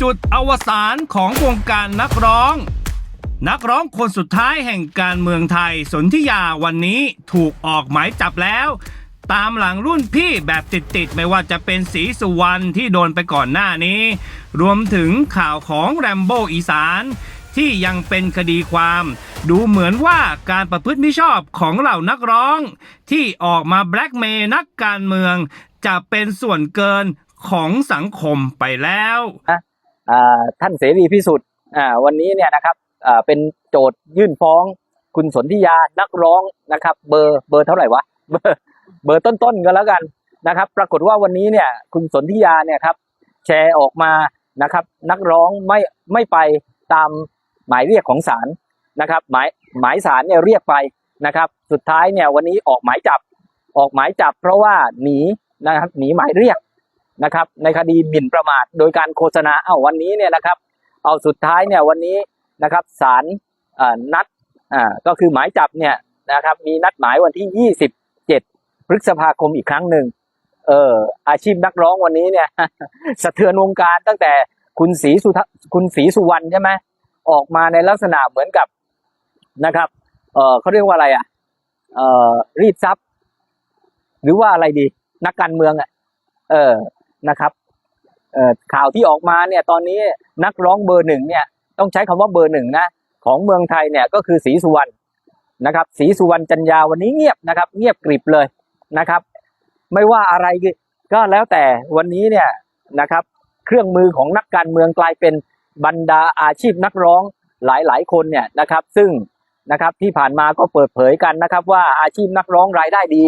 จุดอวสานของวงการนักร้อง นักร้องคนสุดท้ายแห่งการเมืองไทยสนธิยาวันนี้ถูกออกหมายจับแล้ว ตามหลังรุ่นพี่แบบติดๆ ไม่ว่าจะเป็นสีสุวรรณที่โดนไปก่อนหน้านี้ รวมถึงข่าวของแรมโบ้อีสานที่ยังเป็นคดีความ ดูเหมือนว่าการประพฤติมิชอบของเหล่านักร้อง ที่ออกมาแบล็กเมย์นักการเมือง จะเป็นส่วนเกินของสังคมไปแล้ว ท่านเสรีพิสุทธิ์วันนี้เนี่ยนะครับเป็นโจทยื่นฟ้อง คุณสนธิยานักร้องนะครับ เบอร์เบอร์เท่าไหร่วะเบอร์เบอร์ต้นๆก็แล้วกันนะครับ ปรากฏว่าวันนี้เนี่ยคุณสนธิยาเนี่ยครับแชร์ออกมานะครับ นักร้องไม่ไม่ไปตามหมายเรียกของศาลนะครับ หมายหมายศาลเนี่ยเรียกไปนะครับ สุดท้ายเนี่ยวันนี้ออกหมายจับออกหมายจับ เพราะว่าหนีนะครับหนีหมายเรียก นะครับ ในคดีหมิ่นประมาทโดยการโฆษณาเอาวันนี้เนี่ยนะครับ เอาสุดท้ายเนี่ยวันนี้นะครับศาลนัดอ่าก็คือหมายจับเนี่ยนะครับมีนัดหมายวันที่ 27 พฤษภาคมอีกครั้งหนึ่งเอออาชีพนักร้องวันนี้เนี่ยสะเทือนวงการตั้งแต่คุณศรีสุทคุณศรีสุวรรณใช่ไหมออกมาในลักษณะเหมือนกับนะครับเออเขาเรียกว่าอะไรอะเออรีดทรัพย์ หรือว่าอะไรดี นักการเมืองอะเออ นะครับข่าวที่ออกมาเนี่ยตอนนี้นักร้องเบอร์หนึ่งเนี่ยต้องใช้คำว่าเบอร์หนึ่งนะของเมืองไทยเนี่ยก็คือศรีสุวรรณนะครับศรีสุวรรณจันยาวันนี้เงียบนะครับ เงียบกริบเลยนะครับ ไม่ว่าอะไรก็แล้วแต่วันนี้เนี่ยนะครับ เครื่องมือของนักการเมืองกลายเป็นบรรดาอาชีพนักร้องหลายๆ คนเนี่ยนะครับ ซึ่งนะครับที่ผ่านมาก็เปิดเผยกันนะครับ ว่าอาชีพนักร้องรายได้ดี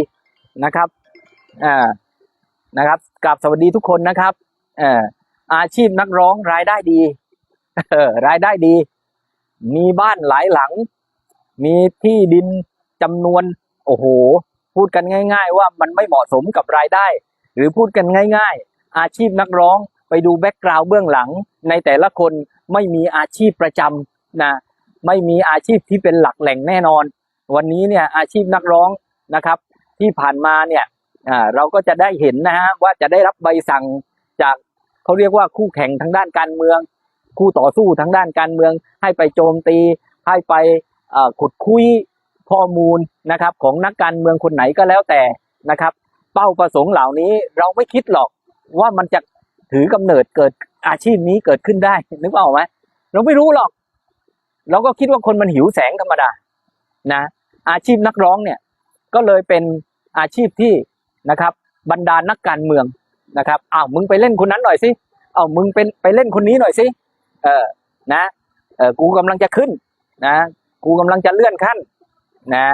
นะครับอ่า นะครับกับสวัสดีทุกคนนะครับเอ่ออาชีพนักร้องรายได้ดีเออรายได้ดี มีบ้านหลายหลัง มีที่ดินจำนวน โอ้โห พูดกันง่าย ๆ ว่ามันไม่เหมาะสมกับรายได้ หรือพูดกันง่าย ๆ อาชีพนักร้องไปดูแบ็กกราวด์เบื้องหลัง ในแต่ละคนไม่มีอาชีพประจำนะไม่มีอาชีพที่เป็นหลักแหล่งแน่นอน วันนี้เนี่ยอาชีพนักร้องนะครับ ที่ผ่านมาเนี่ย อ่าเราก็จะได้เห็นนะฮะว่าจะได้รับใบสั่งจากเขาเรียกว่าคู่แข่งทางด้านการเมือง คู่ต่อสู้ทางด้านการเมือง ให้ไปโจมตี ให้ไปขุดคุยข้อมูลนะครับ ของนักการเมืองคนไหนก็แล้วแต่นะครับ เป้าประสงค์เหล่านี้เราไม่คิดหรอกว่ามันจะถือกำเนิดเกิดอาชีพนี้เกิดขึ้นได้นึกออกไหมเราไม่รู้หรอก เราก็คิดว่าคนมันหิวแสงธรรมดานะ อาชีพนักร้องเนี่ยก็เลยเป็นอาชีพที่ นะครับ บรรดานักการเมืองนะครับอ้าวมึงไปเล่นคนนั้นหน่อยสิอ้าวมึงเป็นไปเล่นคนนี้หน่อยสิเออนะเออกูกำลังจะขึ้นนะกูกำลังจะเลื่อนขั้นนะ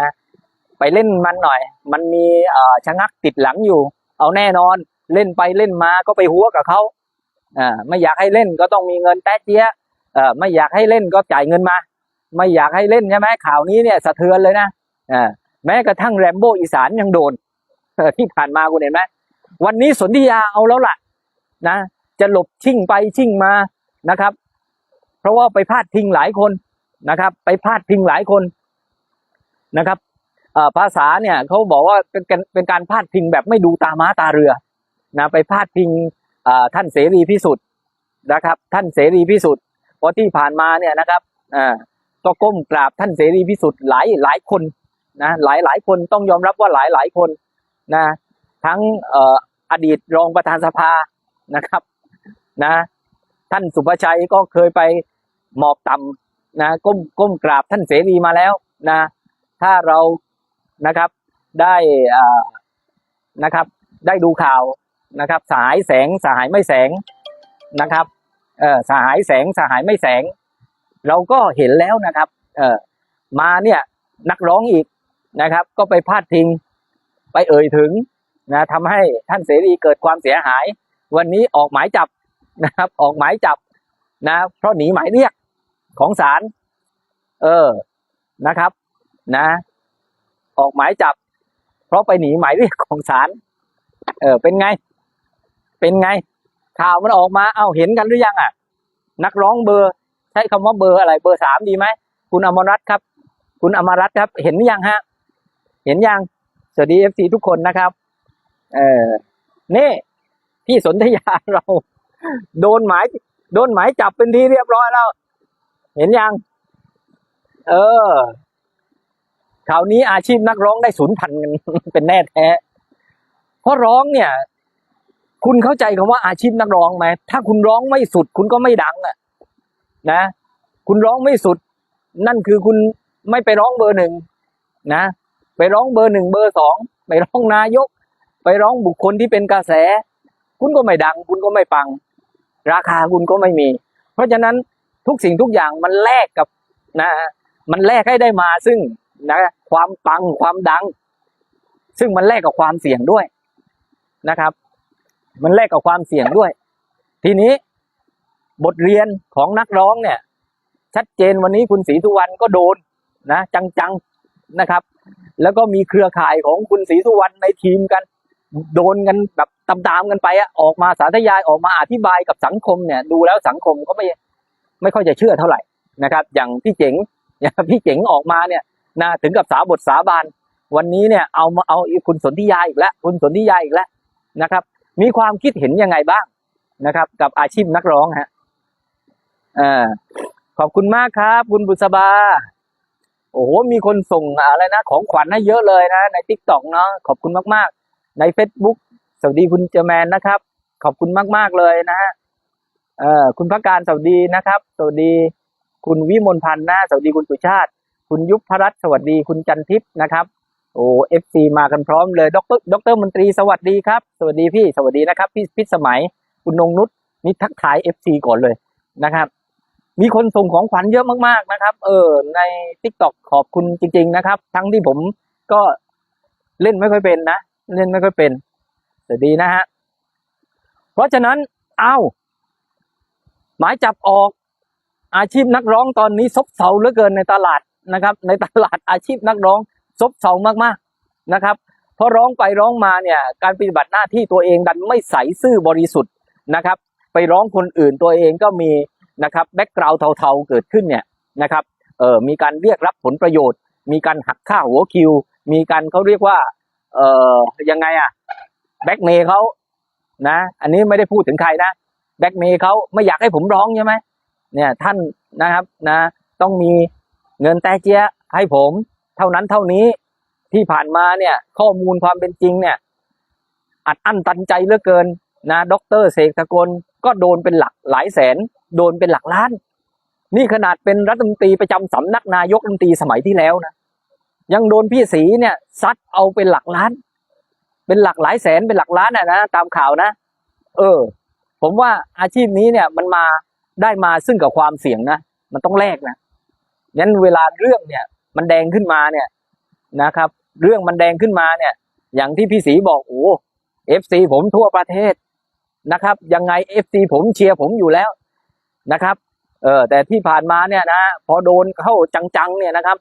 ไปเล่นมันหน่อย มันมีเอ่อชะงักติดหลังอยู่ เอาแน่นอนเล่นไปเล่นมาก็ไปหัวกับเขาอ่าไม่อยากให้เล่นก็ต้องมีเงินแต๊ะเจี๊ยเออไม่อยากให้เล่นก็จ่ายเงินมา ไม่อยากให้เล่นใช่ไหมข่าวนี้เนี่ยสะเทือนเลยนะอ่าแม้กระทั่งแรมโบ้อีสานยังโดน ที่ผ่านมาคุณเห็นไหมวันนี้สนธิยาเอาแล้วล่ะ นะ จะหลบชิ่งไปชิ่งมานะครับ เพราะว่าไปพาดพิงหลายคนนะครับ ไปพาดพิงหลายคนนะครับภาษาเนี่ยเขาบอกว่าเป็นการเป็นการพาดพิงแบบไม่ดูตาม้าตาเรือนะไปพาดพิงท่านเสรีพิสุทธิ์นะครับ ท่านเสรีพิสุทธิ์เพราะที่ผ่านมาเนี่ยนะครับอ่าก็ก้มกราบท่านเสรีพิสุทธิ์หลายหลายคนนะหลายหลายคนต้องยอมรับว่าหลายหลายคน นะทั้งอออดีตรองประธานสภานะครับนะท่านสุภชัยก็เคยไปหมอบต่ำนะก้มก้มกราบท่านเสรีมาแล้วนะถ้าเรานะครับได้นะครับได้ดูข่าวนะครับสหายแสงสหายไม่แสงนะครับเออสหายแสงสหายไม่แสง เราก็เห็นแล้วนะครับเออมาเนี่ยนักร้องอีกนะครับ ก็ไปพาดพิง ไปเอ่ยถึงนะทำให้ท่านเสรีเกิดความเสียหาย วันนี้ออกหมายจับนะครับ ออกหมายจับนะเพราะหนีหมายเรียกของศาลเออนะครับนะ ออกหมายจับ เพราะไปหนีหมายเรียกของศาลเออเป็นไง เป็นไง ข่าวมันออกมาเอ้าเห็นกันหรือยังอะ นักร้องเบอร์ ใช้คำว่าเบอร์อะไรเบอร์สามดีไหมคุณอมรรัตน์ครับ คุณอมรรัตน์ครับ เห็นหรือยังฮะ เห็นยัง สวัสดีเอฟซีทุกคนนะครับ เออนี่ พี่สนธยาเรา โดนหมาย โดนหมายจับเป็นที่เรียบร้อยแล้ว เห็นยัง เออคราวนี้อาชีพนักร้องได้ศูนย์พันกันเป็นแน่แท้ เพราะร้องเนี่ย คุณเข้าใจคำว่าอาชีพนักร้องไหมถ้าคุณร้องไม่สุด คุณก็ไม่ดังอะนะ คุณร้องไม่สุด นั่นคือคุณไม่ไปร้องเบอร์หนึ่งนะ ไปร้องเบอร์หนึ่งเบอร์สองไปร้องนายก ไปร้องบุคคลที่เป็นกระแส คุณก็ไม่ดัง คุณก็ไม่ปัง ราคาคุณก็ไม่มี เพราะฉะนั้นทุกสิ่งทุกอย่างมันแลกกับนะมันแลกให้ได้มาซึ่งนะความปังความดัง ซึ่งมันแลกกับความเสี่ยงด้วยนะครับ มันแลกกับความเสี่ยงด้วย ทีนี้บทเรียนของนักร้องเนี่ย ชัดเจนวันนี้คุณศรีสุวรรณก็โดนนะ จังๆนะครับ แล้วก็มีเครือข่ายของคุณศรีสุวรรณในทีมกัน โดนกันแบบตามๆกันไปอะออกมาสาธยายออกมาอธิบายกับสังคมเนี่ย ดูแล้วสังคมก็ไม่ไม่ค่อยจะเชื่อเท่าไหร่นะครับ อย่างพี่เจ๋งอย่างพี่เจ๋งออกมาเนี่ยนะถึงกับสาบทสาบานวันนี้เนี่ยเอามาเอาคุณสนธิยาอีกแล้วคุณสนธิยาอีกแล้วนะครับ มีความคิดเห็นยังไงบ้างนะครับ กับอาชีพนักร้องฮะอ่าขอบคุณมากครับ คุณบุษบา โอ้โห มีคนส่งอะไรนะ ของขวัญให้เยอะเลยนะ ในทิกตอกเนาะขอบคุณมากๆ ใน Facebook สวัสดีคุณเจอแมนนะครับ ขอบคุณมากๆเลยนะฮะเอ่อคุณพักการสวัสดีนะครับ สวัสดี คุณวิมลพันธ์นะสวัสดีคุณสุชาติ คุณยุพรัตน์สวัสดีคุณจันทิพย์นะครับโอ้เอฟซีมากันพร้อมเลยดรดรมนตรีสวัสดีครับ สวัสดีพี่สวัสดีนะครับ พี่พิสมัยคุณนงนุชนี่ทักทายเอฟซีก่อนเลยนะครับ มีคนส่งของขวัญเยอะมากๆนะครับ เออ ในทิกตอกขอบคุณจริง ๆนะครับ ทั้งที่ผมก็เล่นไม่ค่อยเป็นนะ เล่นไม่ค่อยเป็นแต่ดีนะฮะ เพราะฉะนั้น เอาหมายจับออก อาชีพนักร้องตอนนี้ซบเซาเหลือเกินในตลาดนะครับ ในตลาดอาชีพนักร้องซบเซามากๆนะครับเพราะร้องไปร้องมาเนี่ย การปฏิบัติหน้าที่ตัวเองดันไม่ใสซื่อบริสุทธิ์นะครับ ไปร้องคนอื่นตัวเองก็มี นะครับแบ็กกราวด์เทาๆเกิดขึ้นเนี่ยนะครับเออมีการเรียกรับผลประโยชน์ มีการหักค่าหัวคิว มีการเขาเรียกว่าเออยังไงอะแบ็กเมย์เขานะอันนี้ไม่ได้พูดถึงใครนะแบ็กเมย์เขาไม่อยากให้ผมร้องใช่ไหมเนี่ยท่านนะครับนะต้องมีเงินแต่เจียให้ผมเท่านั้นเท่านี้ที่ผ่านมาเนี่ยข้อมูลความเป็นจริงเนี่ยอัดอั้นตันใจเหลือเกินนะด็อกเตอร์เสกสกลก็โดนเป็นหลักหลายแสน โดนเป็นหลักล้าน นี่ขนาดเป็นรัฐมนตรีประจำสำนักนายกรัฐมนตรีสมัยที่แล้วนะยังโดนพี่สีเนี่ยซัดเอาเป็นหลักล้าน เป็นหลักหลายแสนเป็นหลักล้านอะนะตามข่าวนะ เออ ผมว่าอาชีพนี้เนี่ยมันมาได้มาซึ่งกับความเสี่ยงนะมันต้องแลกนะงั้นเวลาเรื่องเนี่ย มันแดงขึ้นมาเนี่ยนะครับ เรื่องมันแดงขึ้นมาเนี่ย อย่างที่พี่สีบอกโอ้เอฟซีผมทั่วประเทศนะครับ ยังไงเอฟซีผมเชียร์ผมอยู่แล้ว นะครับเออแต่ที่ผ่านมาเนี่ยนะพอโดนเข้าจังๆเนี่ยนะครับ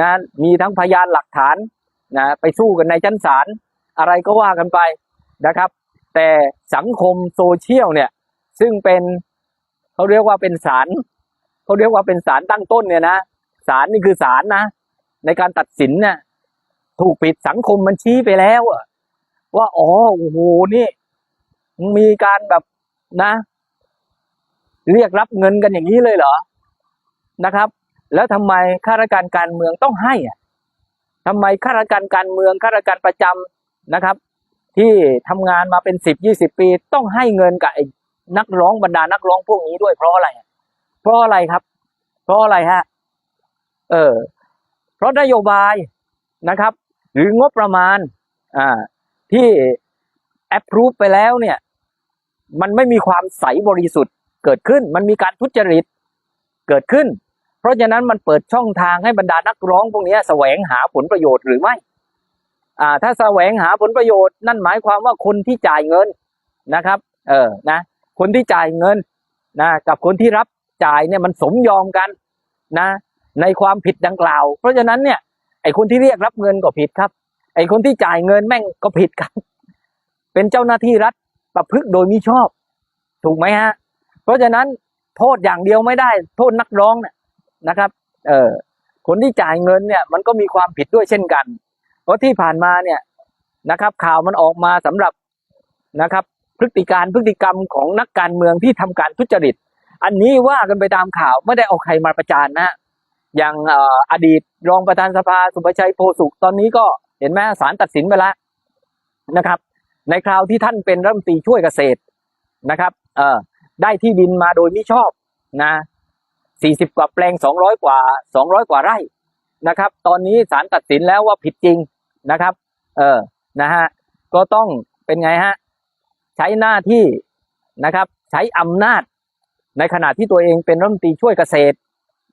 นะมีทั้งพยานหลักฐานนะไปสู้กันในชั้นศาลอะไรก็ว่ากันไปนะครับ แต่สังคมโซเชียลเนี่ยซึ่งเป็นเขาเรียกว่าเป็นศาลเขาเรียกว่าเป็นศาลตั้งต้นเนี่ยนะศาลนี่คือศาลนะ ในการตัดสินเนี่ยถูกปิดสังคมมันชี้ไปแล้วอะว่าอ๋อโอ้โหนี่มีการแบบนะ เรียกรับเงินกันอย่างนี้เลยเหรอนะครับ แล้วทำไมข้าราชการการเมืองต้องให้อะทำไมข้าราชการการเมืองข้าราชการประจำนะครับ ที่ทำงานมาเป็นสิบยี่สิบปี ต้องให้เงินกับไอ้นักร้องบรรดานักร้องพวกนี้ด้วยเพราะอะไร เพราะอะไรครับ เพราะอะไรฮะเออเพราะนโยบายนะครับ หรืองบประมาณอ่าที่แอปพรูฟไปแล้วเนี่ย มันไม่มีความใสบริสุทธิ์ เกิดขึ้นมันมีการทุจริตเกิดขึ้น เพราะฉะนั้นมันเปิดช่องทางให้บรรดานักร้องพวกนี้แสวงหาผลประโยชน์หรือไม่อ่าถ้าแสวงหาผลประโยชน์ นั่นหมายความว่าคนที่จ่ายเงินนะครับ เออนะ คนที่จ่ายเงินนะกับคนที่รับจ่ายเนี่ยมันสมยอมกันนะ ในความผิดดังกล่าว เพราะฉะนั้นเนี่ยไอ้คนที่เรียกรับเงินก็ผิดครับ ไอ้คนที่จ่ายเงินแม่งก็ผิดครับ เป็นเจ้าหน้าที่รัฐประพฤติโดยมิชอบ ถูกไหมฮะ เพราะฉะนั้นโทษอย่างเดียวไม่ได้ โทษนักร้องเนี่ยนะครับ เออคนที่จ่ายเงินเนี่ยมันก็มีความผิดด้วยเช่นกัน เพราะที่ผ่านมาเนี่ยนะครับ ข่าวมันออกมาสำหรับนะครับ พฤติการพฤติกรรมของนักการเมืองที่ทำการทุจริต อันนี้ว่ากันไปตามข่าวไม่ได้เอาใครมาประจานนะอย่างอออดีตรองประธานสภาสุประชัยโพสุขตอนนี้ก็เห็นไหมศาลตัดสินไปแล้วนะครับ ในคราวที่ท่านเป็นรัฐมนตรีช่วยเกษตรนะครับ เออ ได้ที่ดินมาโดยมิชอบนะสี่สิบกว่าแปลงสองร้อยกว่าสองร้อยกว่าไร่นะครับ ตอนนี้ศาลตัดสินแล้วว่าผิดจริงนะครับ เออนะฮะก็ต้องเป็นไงฮะใช้หน้าที่นะครับ ใช้อำนาจในขณะที่ตัวเองเป็นรัฐมนตรีช่วยเกษตร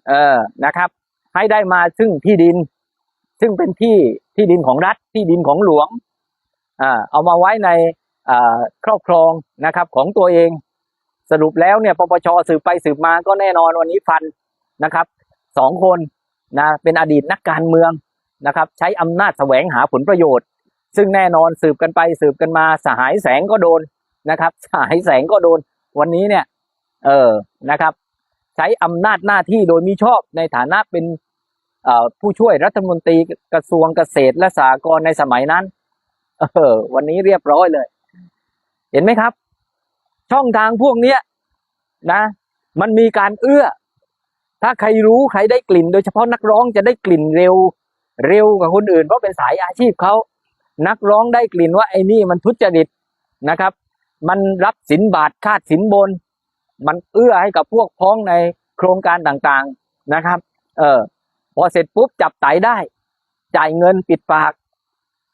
เออนะครับ ให้ได้มาซึ่งที่ดิน ซึ่งเป็นที่ที่ดินของรัฐที่ดินของหลวงอ่าเอามาไว้ในอ่าครอบครองนะครับของตัวเอง สรุปแล้วเนี่ยปปชสืบไปสืบมาก็แน่นอนวันนี้ฟันนะครับสองคนนะเป็นอดีตนักการเมืองนะครับใช้อำนาจแสวงหาผลประโยชน์ ซึ่งแน่นอนสืบกันไปสืบกันมาสหายแสงก็โดนนะครับสหายแสงก็โดน วันนี้เนี่ยเออนะครับ ใช้อำนาจหน้าที่โดยมิชอบในฐานะเป็นผู้ช่วยรัฐมนตรีกระทรวงเกษตรและสหกรณ์ในสมัยนั้น เออ วันนี้เรียบร้อยเลย เห็นไหมครับ ช่องทางพวกเนี้ยนะ มันมีการเอื้อ ถ้าใครรู้ใครได้กลิ่น โดยเฉพาะนักร้องจะได้กลิ่นเร็วเร็วกว่าคนอื่นเพราะเป็นสายอาชีพเขานักร้องได้กลิ่นว่าไอ้นี่มันทุจริตนะครับ มันรับสินบาทคาดสินบน มันเอื้อให้กับพวกพ้องในโครงการต่างๆนะครับ เออพอเสร็จปุ๊บจับไตได้ จ่ายเงินปิดปาก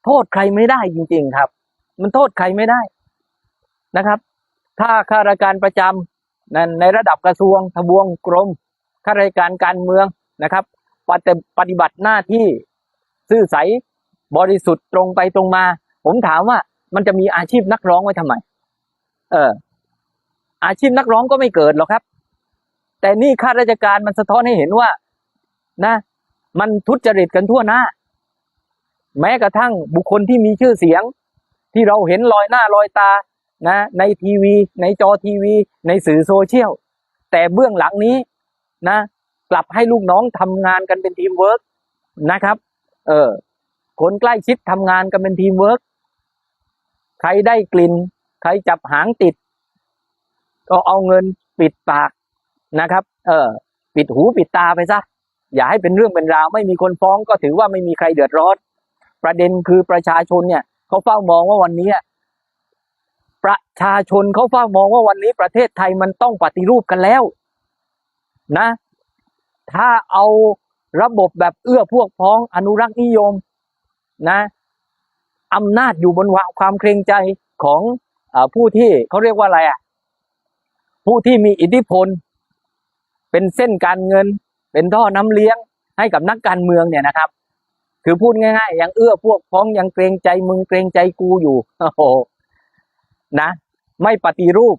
โทษใครไม่ได้จริง ๆ ครับ มันโทษใครไม่ได้นะครับ ถ้าข้าราชการประจำนั่นในระดับกระทรวงทบวงกรมข้าราชการการเมืองนะครับปฏิปฏิบัติหน้าที่ซื่อใสบริสุทธิ์ตรงไปตรงมา ผมถามว่ามันจะมีอาชีพนักร้องไว้ทำไม เออ อาชีพนักร้องก็ไม่เกิดหรอกครับ แต่นี่ข้าราชการมันสะท้อนให้เห็นว่า นะ มันทุจริตกันทั่วหน้า แม้กระทั่งบุคคลที่มีชื่อเสียง ที่เราเห็นลอยหน้าลอยตา นะในทีวี ในจอทีวี ในสื่อโซเชียล แต่เบื้องหลังนี้นะกลับให้ลูกน้องทำงานกันเป็นทีมเวิร์กนะครับ เออคนใกล้ชิดทำงานกันเป็นทีมเวิร์กใครได้กลิ่น ใครจับหางติด ก็เอาเงินปิดปากนะครับ เออ ปิดหูปิดตาไปซะ อย่าให้เป็นเรื่องเป็นราว ไม่มีคนฟ้องก็ถือว่าไม่มีใครเดือดร้อน ประเด็นคือประชาชนเนี่ยเขาเฝ้ามองว่าวันนี้ ประชาชนเขาเฝ้ามองว่าวันนี้ประเทศไทยมันต้องปฏิรูปกันแล้ว นะ ถ้าเอาระบบแบบเอื้อพวกพ้องอนุรักษ์นิยมนะอำนาจอยู่บนวาความเกรงใจของอผู้ที่เขาเรียกว่าอะไรอะผู้ที่มีอิทธิพล เป็นเส้นการเงิน เป็นท่อน้ำเลี้ยงให้กับนักการเมืองเนี่ยนะครับ คือพูดง่าย ๆ ยังเอื้อพวกพ้องยังเกรงใจมึงเกรงใจกูอยู่โอ้โห นะ ไม่ปฏิรูป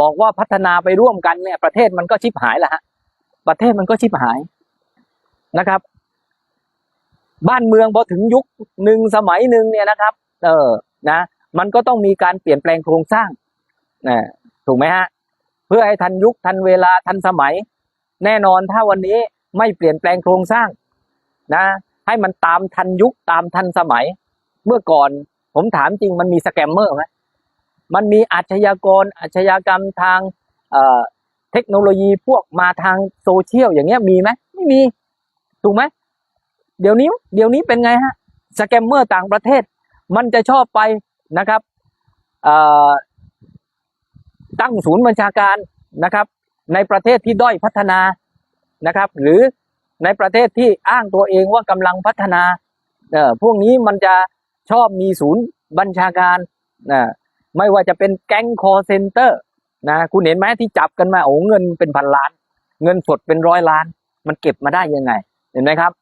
บอกว่าพัฒนาไปร่วมกันเนี่ย ประเทศมันก็ชิบหายละฮะ ประเทศมันก็ชิบหายนะครับ บ้านเมืองพอถึงยุคหนึ่งสมัยหนึ่งเนี่ยนะครับ เออนะ มันก็ต้องมีการเปลี่ยนแปลงโครงสร้างนะถูกไหมฮะ เพื่อให้ทันยุคทันเวลาทันสมัย แน่นอนถ้าวันนี้ไม่เปลี่ยนแปลงโครงสร้าง นะ ให้มันตามทันยุคตามทันสมัย เมื่อก่อนผมถามจริงมันมีสแกมเมอร์ไหม มันมีอาชญากรอาชญากรรมทางเทคโนโลยีพวกมาทางโซเชียลอย่างเงี้ยมีไหมไม่มีถูกไหมเดี๋ยวนี้เดี๋ยวนี้เป็นไงฮะสแกมเมอร์ต่างประเทศ มันจะชอบไปนะครับตั้งศูนย์บัญชาการนะครับ ในประเทศที่ด้อยพัฒนานะครับ หรือในประเทศที่อ้างตัวเองว่ากำลังพัฒนาเออพวกนี้มันจะชอบมีศูนย์บัญชาการนะ ไม่ว่าจะเป็นแก๊งคอเซ็นเตอร์นะคุณเห็นไหมที่จับกันมาโอ้เงินเป็นพันล้าน เงินสดเป็นร้อยล้าน มันเก็บมาได้ยังไง เห็นไหมครับ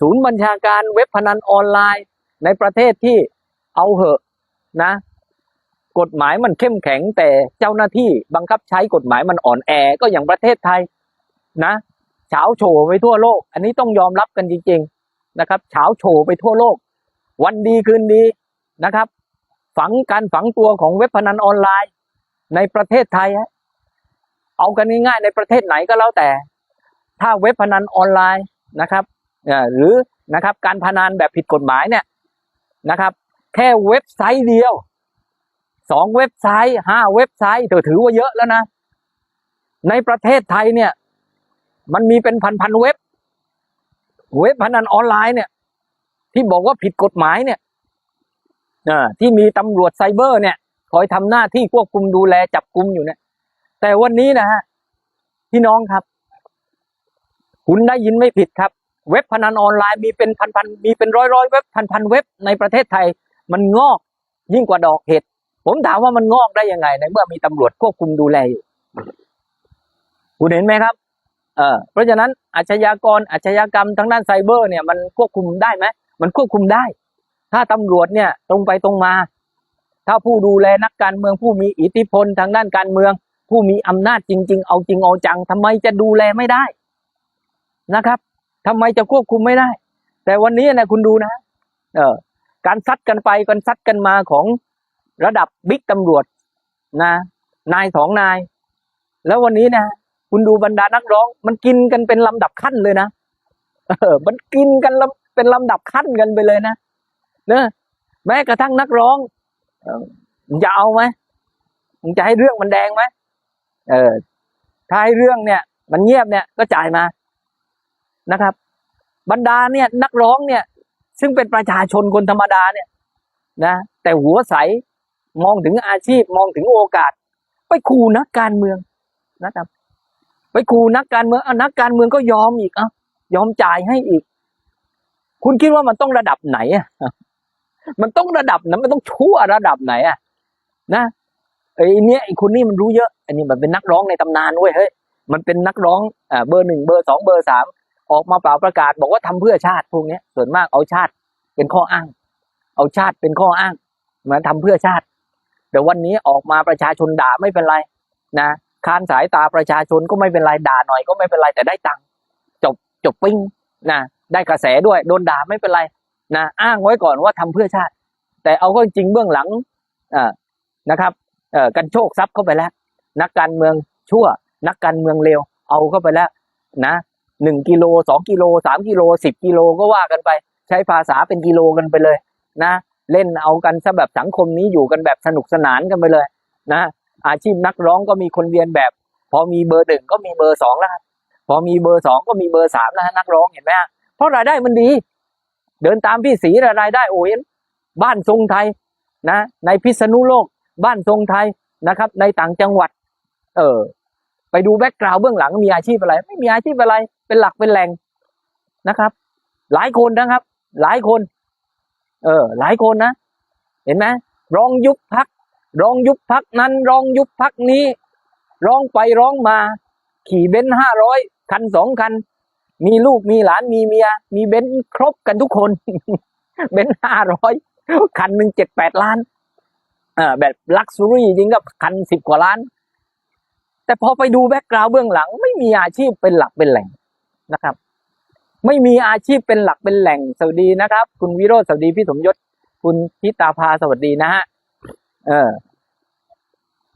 ศูนย์บัญชาการเว็บพนันออนไลน์ ในประเทศที่เอาเหอะนะ กฎหมายมันเข้มแข็งแต่เจ้าหน้าที่บังคับใช้กฎหมายมันอ่อนแอก็อย่างประเทศไทยนะเฉาโฉไปทั่วโลก อันนี้ต้องยอมรับกันจริง ๆนะครับเฉาโฉไปทั่วโลก วันดีคืนดีนะครับ ฝังการฝังตัวของเว็บพนันออนไลน์ ในประเทศไทยเอากันง่ายๆในประเทศไหนก็แล้วแต่ ถ้าเว็บพนันออนไลน์นะครับหรือนะครับการพนันแบบผิดกฎหมายเนี่ยนะครับ แค่เว็บไซต์เดียวสองเว็บไซต์ห้าเว็บไซต์เธอถือว่าเยอะแล้วนะ ในประเทศไทยเนี่ย มันมีเป็นพันพันๆเว็บ เว็บพนันออนไลน์เนี่ย ที่บอกว่าผิดกฎหมายเนี่ย ที่มีตำรวจไซเบอร์เนี่ยคอยทำหน้าที่ควบคุมดูแลจับกุมอยู่เนี่ย แต่วันนี้นะฮะพี่น้องครับ คุณได้ยินไม่ผิดครับ เว็บพนันออนไลน์มีเป็นพันพันๆมีเป็นร้อยร้อยๆเว็บพันพันๆเว็บในประเทศไทย มันงอกยิ่งกว่าดอกเห็ดผมถามว่ามันงอกได้ยังไงในเมื่อมีตำรวจควบคุมดูแลอยู่คุณเห็นไหมครับ เออเพราะฉะนั้นอาชญากรอาชญากรรมทางด้านไซเบอร์เนี่ยมันควบคุมได้ไหมมันควบคุมได้ ถ้าตำรวจเนี่ยตรงไปตรงมา ถ้าผู้ดูแลนักการเมืองผู้มีอิทธิพลทางด้านการเมือง ผู้มีอำนาจจริง ๆ เอาจริงเอาจังทำไมจะดูแลไม่ได้นะครับทำไมจะควบคุมไม่ได้ แต่วันนี้นะคุณดูนะเออการซัดกันไปกันซัดกันมาของระดับบิ๊กตำรวจนะนายสองนาย แล้ววันนี้นะคุณดูบรรดานักร้อง มันกินกันเป็นลำดับขั้นเลยนะเออมันกินกันลำเป็นลำดับขั้นกันไปเลยนะ เนอะแม้กระทั่งนักร้องมึงจะเอาไหมมึงจะให้เรื่องมันแดงไหมเออถ้าให้เรื่องเนี่ย มันเงียบเนี่ยก็จ่ายมานะครับ บรรดาเนี่ย นักร้องเนี่ย ซึ่งเป็นประชาชนคนธรรมดาเนี่ย นะแต่หัวใสมองถึงอาชีพมองถึงโอกาส ไปขู่นักการเมืองนะครับ ไปขู่นักการเมืองเอานักการเมืองก็ยอมอีกเอ้ายอมจ่ายให้อีก คุณคิดว่ามันต้องระดับไหนอะ มันต้องระดับไหนมันต้องชั่วระดับไหนอะ นะไอ้เนี้ยไอ้คนนี้มันรู้เยอะอันนี้มันเป็นนักร้องในตำนานเว้ยเฮ้ยมันเป็นนักร้องอ่าเบอร์หนึ่งเบอร์สองเบอร์สามออกมาเปล่าประกาศ บอกว่าทำเพื่อชาติพวกเนี้ย ส่วนมากเอาชาติเป็นข้ออ้าง เอาชาติเป็นข้ออ้างมือนทำเพื่อชาติ แต่วันนี้ออกมาประชาชนด่าไม่เป็นไรนะคานสายตาประชาชนก็ไม่เป็นไรด่าหน่อยก็ไม่เป็นไรแต่ได้ตังค์จบจบปิ้งนะได้กระแสด้วยโดนด่าไม่เป็นไร นะอ้างไว้ก่อนว่าทำเพื่อชาติ แต่เอาก็จริงเบื้องหลังนะครับกันโชคทรัพย์เข้าไปแล้ว นักการเมืองชั่ว นักการเมืองเลวเอาเข้าไปแล้วนะหนึ่งกิโลสองกิโลสามกิโลสิบกิโลก็ว่ากันไป ใช้ภาษาเป็นกิโลกันไปเลยนะเล่นเอากันซะแบบสังคมนี้อยู่กันแบบสนุกสนานกันไปเลยนะอาชีพนักร้องก็มีคนเรียนแบบ พอมีเบอร์หนึ่งก็มีเบอร์สองแล้วพอมีเบอร์สองก็มีเบอร์สามแล้วนักร้องเห็นไหมเพราะรายได้มันดี เดินตามพี่สีรายได้โอ้ยบ้านทรงไทยนะในพิษณุโลก บ้านทรงไทยนะครับ ในต่างจังหวัด เออไปดูแบ็กกราวด์เบื้องหลังมีอาชีพอะไร ไม่มีอาชีพอะไร เป็นหลักเป็นแหล่งนะครับ หลายคนนะครับ หลายคน เออ หลายคนนะ เห็นไหมร้องยุบพักร้องยุบพักนั้นร้องยุบพักนี้ ร้องไปร้องมา ขี่เบนซ์ห้าร้อยคันสองคัน มีลูกมีหลานมีเมีย มีเบนซ์ครบกันทุกคน เบนซ์ห้าร้อยคันหนึ่งเจ็ดแปดล้านอ่าแบบลักซ์รี่จริงก็คันสิบกว่าล้าน แต่พอไปดูแบ็กกราวด์เบื้องหลัง ไม่มีอาชีพเป็นหลักเป็นแหล่งนะครับ ไม่มีอาชีพเป็นหลักเป็นแหล่งสวัสดีนะครับ คุณวิโรจน์สวัสดีพี่สมยศคุณพิตาภาสวัสดีนะฮะเออ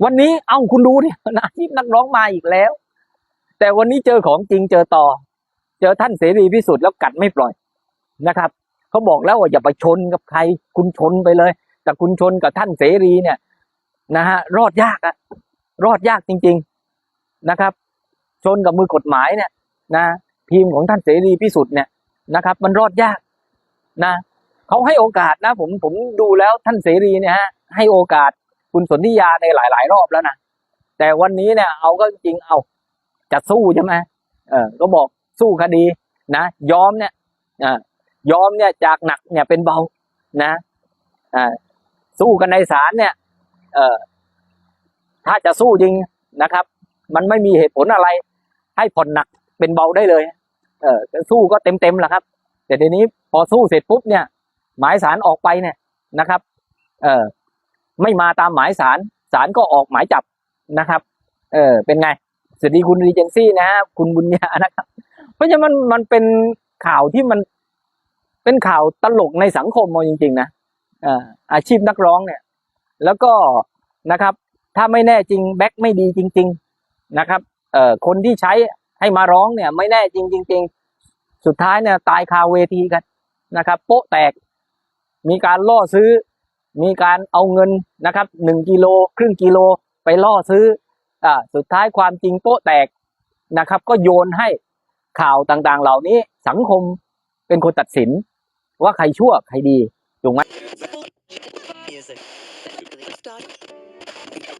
วันนี้เอ้าคุณดูเนี่ยอาชีพนักร้องมาอีกแล้ว แต่วันนี้เจอของจริงเจอต่อ เจอท่านเสรีพิสุทธิ์แล้วกัดไม่ปล่อยนะครับเขาบอกแล้วว่าอย่าไปชนกับใคร คุณชนไปเลย แต่คุณชนกับท่านเสรีเนี่ยนะฮะรอดยากอะรอดยากจริง ๆนะครับ ชนกับมือกฎหมายเนี่ยนะทีมของท่านเสรีพิสุทธิ์เนี่ยนะครับ มันรอดยากนะเขาให้โอกาสนะ ผมผมดูแล้วท่านเสรีเนี่ยฮะให้โอกาสคุณสนธิยาในหลาย ๆ รอบแล้วนะแต่วันนี้เนี่ย เอาก็จริงเอาจะสู้ใช่ไหมเออก็บอก สู้คดีนะยอมเนี่ยยอมเนี่ยจากหนักเนี่ยเป็นเบานะสู้กันในศาลเนี่ยถ้าจะสู้จริงนะครับ มันไม่มีเหตุผลอะไร ให้ผ่อนหนักเป็นเบาได้เลย เออสู้ก็เต็มเต็มแหละครับ แต่ทีนี้พอสู้เสร็จปุ๊บเนี่ย หมายสารออกไปเนี่ยนะครับ เออไม่มาตามหมายสารสารก็ออกหมายจับนะครับ เออเป็นไงสวัสดีคุณรีเจนซี่นะฮะคุณบุญญานะครับ ราะฉะนั้นมันมันเป็นข่าวที่มันเป็นข่าวตลกในสังคมเอาจริง ๆ นะอาชีพนักร้องเนี่ย แล้วก็นะครับ ถ้าไม่แน่จริงแบ็คไม่ดีจริง ๆนะครับเอ่อคนที่ใช้ให้มาร้องเนี่ย ไม่แน่จริงจริงๆสุดท้ายเนี่ยตายคาเวทีกันนะครับ โป๊ะแตก มีการล่อซื้อ มีการเอาเงินนะครับหนึ่งกิโลครึ่งกิโลไปล่อซื้ออ่าสุดท้ายความจริงโป๊ะแตกนะครับ ก็โยนให้ ข่าวต่างๆ เหล่านี้สังคมเป็นคนตัดสิน ว่าใครชั่วใครดีถูกไหม